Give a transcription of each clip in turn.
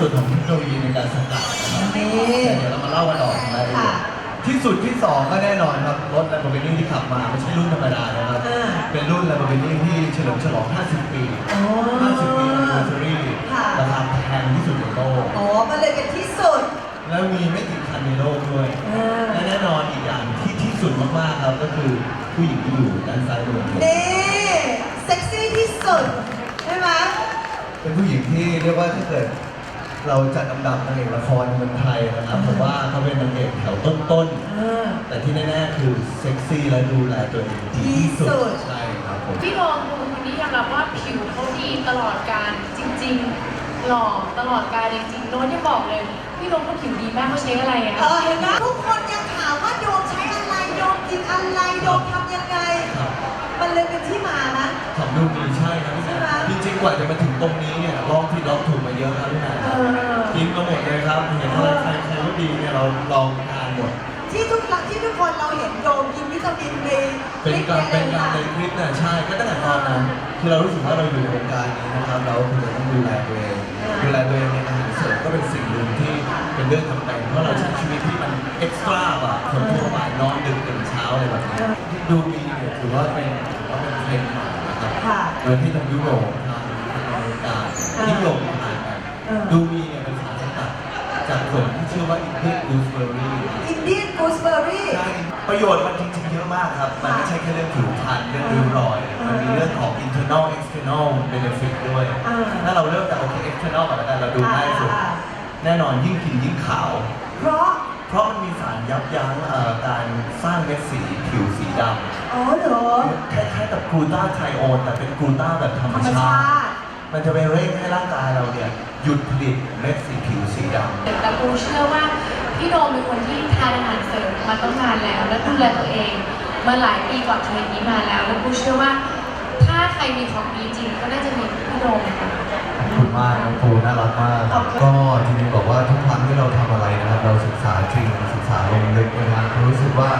สุดของเทคโนโลยีในการสกัดนะครับนี่ เดี๋ยวเรามาเล่ากันออกอียค่ะที่สุดที่สองก็แน่นอนครับรถแลมโบกินี่ที่ขับมาไม่ใช่รุ่นธรรมดานะครับเป็นรุ่นแลมโบกินี่ที่เฉลิมฉลอง 50 ปี50 ปีแอนนิเวอรี่ค่ราคาแพงที่สุดในโลก อ๋อมันเลยเป็นที่สุดแล้วมีไม่กี่คันในโลกด้วยและแน่นอนอีกอย่างที่ที่สุดมากๆครับก็คือผู้หญิงที่อยู่ด้านซ้ายมือนี่เซ็กซี่ที่สุดใช่ไหม เป็นผู้หญิงที่เรียกว่าถ้าเกิด เราจัดอันดับนางเอกละครเมืองไทยนะครับผมว่าเขาเป็นนางเอกแถวต้นๆอ่าแต่ที่แน่ๆคือเซ็กซี่และดูแลตัวเองดีที่ที่สุสุดดใช่ครับผม พี่โดมคนนี้ยอมรับว่าผิวเขาดีตลอดการจริง ๆ หล่อตลอดการจริงๆโน้ตยังบอกเลย พี่โดมเขาผิวดีมากเขาใช้อะไรอะเออเห็นไหมทุกคนยังถามว่าโดมใช้อะไรโดมกินอะไรโดมทำยังไง ครับมันเลยเป็นที่มานะทำดูดีใช่ครับพี่ใช่แม่ไหมจ ริงๆกว่าจะมาถึงตรงนี้เนี่ยลองผิดลองถูกมาเยอะครับพี่แม่เออ กินมาหมดเลยครับ เห็นอะไรใครใครว่าดีเนี่ยเราลองทานหมด ที่ทุกครั้งที่ทุกคนเราเห็นโดมกินวิตามินดีเป็นการเป็นการในยคลิปเนี่ยใช่ก็ตั้งแต่ตอนนั้นคือเรารู้สึกว่าเราอยู่ในวงการนี้นะครับเราควรจะต้องดูแลตัวเองดูแลตัวเองในอาหารเสริมก็เป็นสิ่งหนึ่งที่เป็นเรื่องจำเป็นเพราะเราใช้ชีวิตที่มันเอ็กซ์ตร้ากว่าคนทั่วไปนอนดึกตื่นเช้าอะไรแบบนี้ที่ดูดีเนี่ยถือว่าเป็นถือว่าเป็นเทรนด์ใหม่นะครับค่ะ โดยที่ทางยุโรปทาง อเมริกานิยมทานกันเออ ดูมีเนี่ยเป็นสารสกัดจากผลที่ชื่อว่าอินเดียกูสเบอร์รี่อินเดียนกูสเบอร์รี่ใช่ประโยชน์มันจริงๆเยอะมากครับ มันไม่ใช่แค่เรื่องผิวพรรณเรื่องริ้วรอย มันมีเรื่องของ internal external benefit ด้วยอ่าถ้าเราเริ่มจากโอเค external ก่อนแล้วกันเราดูง่ายสุดอ่าแน่นอนยิ่งกินยิ่งขาว เพราะ เพราะมันมีสารยับยั้งเอ่อการสร้างเม็ดสีผิวสีดำ อ๋อเหรอ คล้ายๆกับกลูตาไทโอนแต่เป็นกลูตาแบบธรรมธรรมชาชาติติ มันจะไปเร่งให้ร่างกายเราเนี่ยหยุดผลิตเม็ดสีผิวสีดำแต่ปูเชื่อว่าพี่โดมเป็นคนที่ทานอาหารเสริมมาตั้งนานแล้ว และดูแลตัวเอง มาหลายปีก่อนเทรนด์นี้มาแล้ว แล้วปูเชื่อว่า ถ้าใครมีของดีจริงก็น่าจะมีพี่โดมค่ะขอบคุณมากน้องปูน่ารักมากขอบคุณก็จริงๆบอกว่าทุกครั้งที่เราทำอะไรนะครับ เราศึกษาจริงศึกษาลงลึกนะครับผมรู้สึกว่า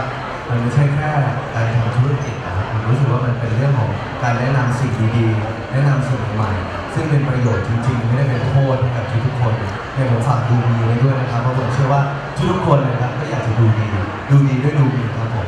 มันไม่ใช่แค่การทำธุรกิจนะครับผมรู้สึกว่ามันเป็นเรื่องของการแนะนำสิ่งดีๆแนะนำสิ่งใหม่ๆ ซึ่งเป็นประโยชน์จริงๆ ไม่ได้เป็นโทษให้กับทุกๆคนเนี่ยผมฝากดูดีไว้ด้วยนะครับเพราะผมเชื่อว่าทุกๆคนนะครับก็อยากจะดูดีดูดีด้วยดูดีครับผม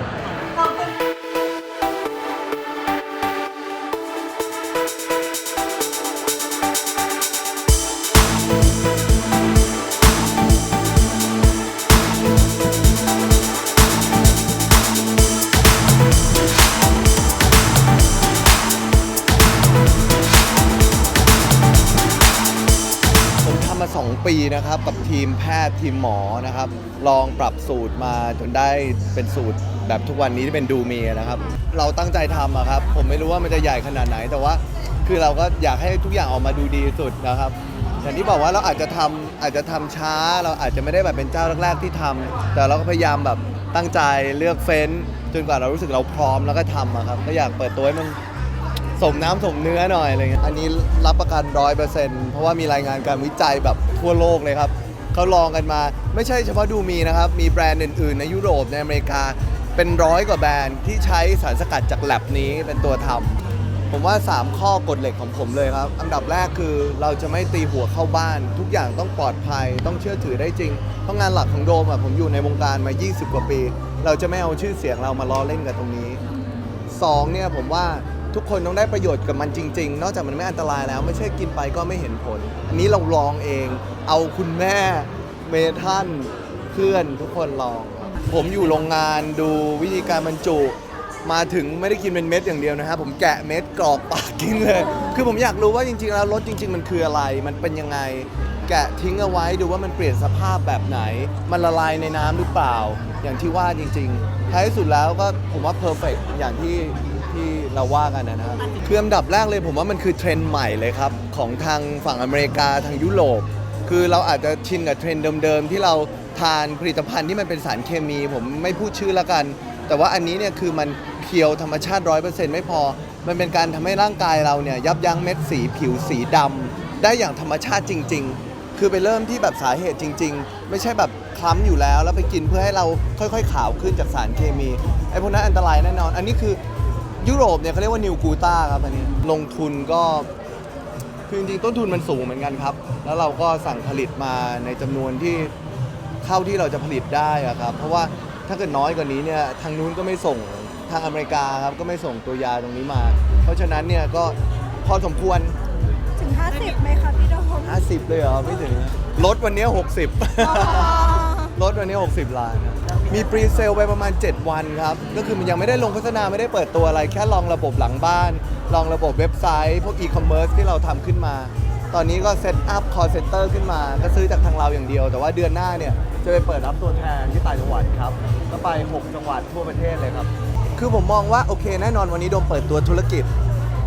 2 ปีนะครับกับทีมแพทย์ทีมหมอนะครับ ลองปรับสูตรมาจนได้เป็นสูตรแบบทุกวันนี้ที่เป็นดูเมียนะครับ เราตั้งใจทำอะครับ ผมไม่รู้ว่ามันจะใหญ่ขนาดไหน แต่ว่าคือเราก็อยากให้ทุกอย่างออกมาดูดีที่สุดนะครับอย่างที่บอกว่าเราอาจจะทำอาจจะทำช้า เราอาจจะไม่ได้แบบเป็นเจ้าแรกๆที่ทำแต่เราก็พยายามแบบตั้งใจเลือกเฟ้น จนกว่าเรารู้สึกเราพร้อมแล้วก็ทำอะครับก็อยากเปิดตัวให้มัน สมน้ำสมเนื้อหน่อยอะไรเงี้ย อันนี้รับประกันร้อยเปอร์เซ็นต์เพราะว่ามีรายงานการวิจัยแบบทั่วโลกเลยครับ เขาลองกันมาไม่ใช่เฉพาะดูมีนะครับ มีแบรนด์อื่นๆ ในยุโรปในอเมริกาเป็นร้อยกว่าแบรนด์ที่ใช้สารสกัดจากแลบนี้เป็นตัวทำผมว่า 3 ข้อกฎเหล็กของผมเลยครับ อันดับแรกคือเราจะไม่ตีหัวเข้าบ้าน ทุกอย่างต้องปลอดภัยต้องเชื่อถือได้จริง เพราะงานหลักของโดมอะผมอยู่ในวงการมา 20 กว่าปี เราจะไม่เอาชื่อเสียงเรามาล้อเล่นกับตรงนี้สองเนี่ยผมว่า ทุกคนต้องได้ประโยชน์กับมันจริง ๆ นอกจากมันไม่อันตรายแล้ว ไม่ใช่กินไปก็ไม่เห็นผล อันนี้เราลองเอง เอาคุณแม่เมทันเพื่อนทุกคนลอง ผมอยู่โรงงานดูวิธีการบรรจุ มาถึงไม่ได้กินเป็นเม็ดอย่างเดียวนะครับผมแกะเม็ดกรอกปากกินเลย คือผมอยากรู้ว่าจริงๆแล้วรสจริง ๆ มันคืออะไร มันเป็นยังไง แกะทิ้งเอาไว้ดูว่ามันเปลี่ยนสภาพแบบไหน มันละลายในน้ำหรือเปล่า อย่างที่ว่าจริงๆท้ายสุดแล้วก็ผมว่าเพอร์เฟกอย่างที่ เราว่ากันนะครับคืออันดับแรกเลยผมว่ามันคือเทรนด์ใหม่เลยครับ ของทางฝั่งอเมริกาทางยุโรป คือเราอาจจะชินกับเทรนด์เดิมๆที่เราทานผลิตภัณฑ์ที่มันเป็นสารเคมี ผมไม่พูดชื่อละกัน แต่ว่าอันนี้เนี่ยคือมันเพียวธรรมชาติร้อยเปอร์เซ็นต์ไม่พอ มันเป็นการทำให้ร่างกายเราเนี่ยยับยั้งเม็ดสีผิวสีดำได้อย่างธรรมชาติจริง ๆ คือไปเริ่มที่แบบสาเหตุจริง ๆ ไม่ใช่แบบคล้ำอยู่แล้วแล้วไปกินเพื่อให้เราค่อยๆ ขาวขึ้นจากสารเคมีไอ้พวกนั้นอันตรายแน่นอน อันนี้คือ ยุโรปเนี่ยเขาเรียกว่านิวกูต้าครับอันนี้ลงทุนก็คือจริงๆต้นทุนมันสูงเหมือนกันครับ แล้วเราก็สั่งผลิตมาในจำนวนที่เท่าที่เราจะผลิตได้อะครับ เพราะว่าถ้าเกิดน้อยกว่านี้เนี่ยทางนู้นก็ไม่ส่งทางอเมริกาครับก็ไม่ส่งตัวยาตรงนี้มา เพราะฉะนั้นเนี่ยก็พอสมควรถึง 50ไหมคะพี่โดม50 เลยเหรอไม่ถึงลดวันเนี้ยอ๋อ60 ลดวันนี้ 60 ล้านครับมีปรีเซลไปประมาณ 7 วันครับ ก็คือมันยังไม่ได้ลงโฆษณาไม่ได้เปิดตัวอะไร แค่ลองระบบหลังบ้าน ลองระบบเว็บไซต์ พวกอีคอมเมิร์ซที่เราทำขึ้นมา ตอนนี้ก็เซตอัพคอร์เซนเตอร์ขึ้นมา ก็ซื้อจากทางเราอย่างเดียว แต่ว่าเดือนหน้าเนี่ย จะไปเปิดรับตัวแทนที่ต่างจังหวัดครับก็ไป 6 จังหวัดทั่วประเทศเลยครับ คือผมมองว่าโอเคแน่นอนวันนี้โดมเปิดตัวธุรกิจ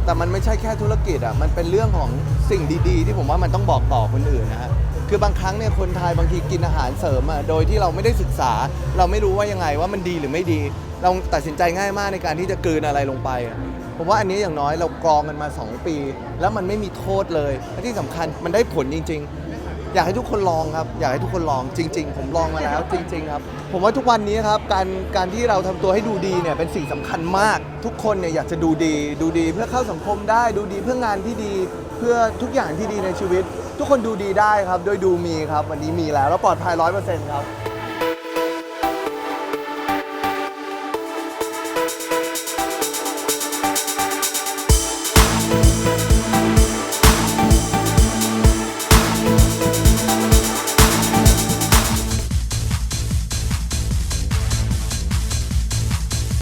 แต่มันไม่ใช่แค่ธุรกิจอะ มันเป็นเรื่องของสิ่งดีๆ ที่ผมว่ามันต้องบอกต่อคนอื่นนะฮะ คือบางครั้งเนี่ยคนไทยบางทีกินอาหารเสริมอะโดยที่เราไม่ได้ศึกษา เราไม่รู้ว่ายังไงว่ามันดีหรือไม่ดี เราตัดสินใจง่ายมากในการที่จะกลืนอะไรลงไปอะผมว่าอันนี้อย่างน้อยเรากรองกันมา 2 ปี แล้วมันไม่มีโทษเลยและที่สำคัญมันได้ผลจริง ๆ อยากให้ทุกคนลองครับ อยากให้ทุกคนลองจริง ๆ ผมลองมาแล้วจริง ๆ ครับ ผมว่าทุกวันนี้ครับการการที่เราทำตัวให้ดูดีเนี่ยเป็นสิ่งสำคัญมาก ทุกคนเนี่ยอยากจะดูดี ดูดีเพื่อเข้าสังคมได้ ดูดีเพื่องานที่ดี เพื่อทุกอย่างที่ดีในชีวิต ทุกคนดูดีได้ครับ โดยดูมีครับ วันนี้มีแล้วแล้วปลอดภัยร้อยเปอร์เซ็นต์ครับ